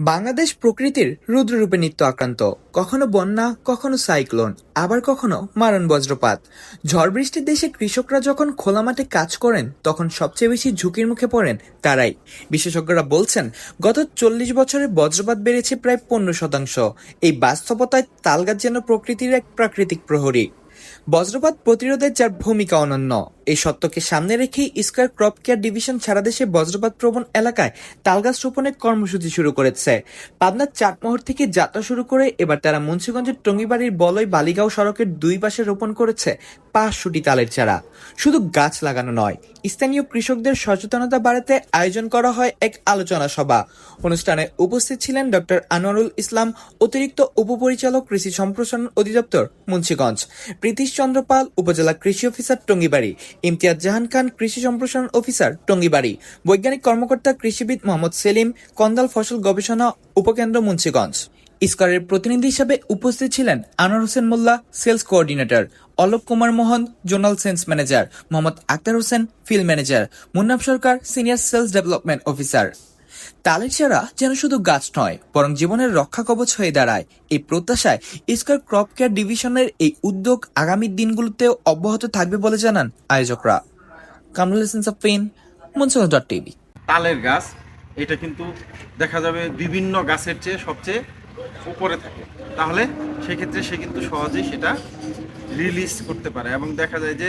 বাংলাদেশ প্রকৃতির রুদ্ররূপে নিত্য আক্রান্ত। কখনো বন্যা, কখনো সাইক্লোন, আবার কখনো মারণ বজ্রপাত। ঝড় বৃষ্টির দেশে কৃষকরা যখন খোলা মাঠে কাজ করেন, তখন সবচেয়ে বেশি ঝুঁকির মুখে পড়েন তারাই। বিশেষজ্ঞরা বলছেন, গত চল্লিশ বছরে বজ্রপাত বেড়েছে প্রায় পনেরো শতাংশ। এই বাস্তবতায় তালগাছ যেন প্রকৃতির এক প্রাকৃতিক প্রহরী। বজ্রপাত প্রতিরোধের যার ভূমিকা অনন্য। এই সত্যকে সামনে রেখেই ইস্কার ক্রপ কেয়ার ডিভিশন সারা দেশে বজ্রপাত প্রবণ এলাকায় তালগাছ রোপণের কর্মসূচি শুরু করেছে। পাবনার চাটমোহর থেকে যাত্রা শুরু করে এবার তারা মুন্সিগঞ্জের টঙ্গিবাড়ির বলয় বালিগাঁও সড়কের দুই পাশে রোপণ করেছে পাঁচশোটি তালের চারা। শুধু গাছ লাগানো নয়, স্থানীয় কৃষকদের সচেতনতা বাড়াতে আয়োজন করা হয় এক আলোচনা সভা। অনুষ্ঠানে উপস্থিত ছিলেন ডক্টর আনোয়ারুল ইসলাম, অতিরিক্ত উপপরিচালক, কৃষি সম্প্রসারণ অধিদপ্তর, মুন্সিগঞ্জ। প্রীতিশ চন্দ্র পাল, উপজেলা কৃষি অফিসার, টঙ্গিবাড়ি। ইমতিয়াজ জাহান খান, কৃষি সম্প্রসারণ অফিসার টঙ্গিবাড়ি। বৈজ্ঞানিক কর্মকর্তা কৃষিবিদ মোহাম্মদ সেলিম, কন্দাল ফসল গবেষণা উপকেন্দ্র মুন্সীগঞ্জ। ইস্কারের প্রতিনিধি হিসাবে উপস্থিত ছিলেন Anwar Hossain Molla, sales coordinator. Alok Kumar Mohan, zonal sales manager. Mohammad Akhtar Hossain, field manager. Munnaf Sarkar, senior sales development officer. তালের চারা যেন শুধু গাছ নয়, বরং জীবনের রক্ষা কবচ হয়ে দাঁড়ায়। এই প্রত্যাশায় ইস্কার ক্রপ কেয়ার ডিভিশনের এই উদ্যোগ আগামী দিনগুলোতেও অব্যাহত থাকবে বলে জানান আয়োজকরা। কামরুল হোসেন সাফিন মনসুর টিভি। তালের গাছ, এটা কিন্তু দেখা যাবে বিভিন্ন গাছের চেয়ে সবচেয়ে উপরে থাকে। তাহলে সেক্ষেত্রে সে কিন্তু সহজেই সেটা রিলিজ করতে পারে এবং দেখা যায় যে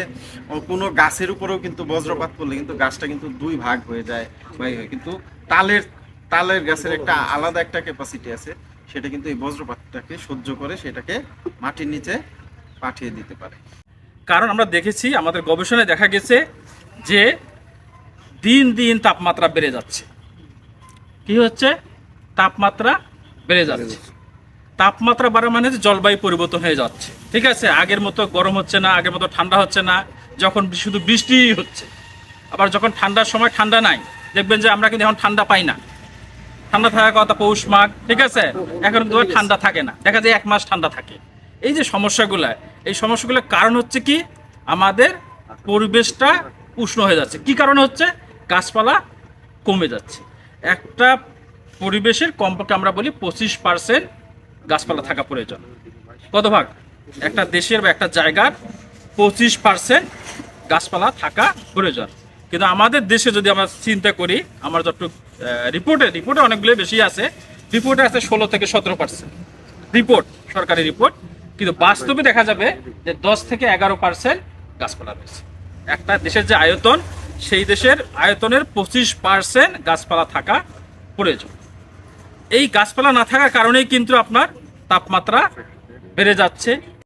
কোনো গাছের উপরেও কিন্তু বজ্রপাত করলে কিন্তু গাছটা কিন্তু দুই ভাগ হয়ে যায় বা। কিন্তু তালের তালের গাছের একটা আলাদা একটা ক্যাপাসিটি আছে, সেটা কিন্তু এই বজ্রপাতটাকে সহ্য করে সেটাকে মাটির নিচে পাঠিয়ে দিতে পারে। কারণ আমরা দেখেছি, আমাদের গবেষণায় দেখা গেছে যে দিন দিন তাপমাত্রা বেড়ে যাচ্ছে। কি হচ্ছে? তাপমাত্রা বেড়ে যাচ্ছে। তাপমাত্রা বাড়া মানে জলবায়ু পরিবর্তন হয়ে যাচ্ছে। ঠিক আছে? আগের মতো গরম হচ্ছে না, আগের মতো ঠান্ডা হচ্ছে না, যখন শুধু বৃষ্টিই হচ্ছে। আবার যখন ঠান্ডার সময় ঠান্ডা নাই, দেখবেন যে আমরা কিন্তু এখন ঠান্ডা পাই না। ঠান্ডা থাকার কথা পৌষ মাঘ, ঠিক আছে? এখন তো ঠান্ডা থাকে না। দেখা যায় এক মাস ঠান্ডা থাকে। এই যে সমস্যাগুলো, এই সমস্যাগুলোর কারণ হচ্ছে কি? আমাদের পরিবেশটা উষ্ণ হয়ে যাচ্ছে। কি কারণে হচ্ছে? গাছপালা কমে যাচ্ছে। একটা পরিবেশের কমপক্ষে আমরা বলি পঁচিশ পার্সেন্ট গাছপালা থাকা প্রয়োজন। কত ভাগ? একটা দেশের বা একটা জায়গার পঁচিশ পার্সেন্ট গাছপালা থাকা প্রয়োজন। কিন্তু আমাদের দেশে যদি আমরা চিন্তা করি, আমার যত রিপোর্টে রিপোর্টে অনেকগুলো বেশি আছে। রিপোর্টে আছে ষোলো থেকে সতেরো পার্সেন্ট রিপোর্ট সরকারি রিপোর্ট কিন্তু বাস্তবে দেখা যাবে যে দশ থেকে এগারো পার্সেন্ট গাছপালা রয়েছে। একটা দেশের যে আয়তন, সেই দেশের আয়তনের পঁচিশ পার্সেন্ট গাছপালা থাকা প্রয়োজন। এই গাছপালা না থাকার কারণেই কিন্তু আপনার তাপমাত্রা বেড়ে যাচ্ছে।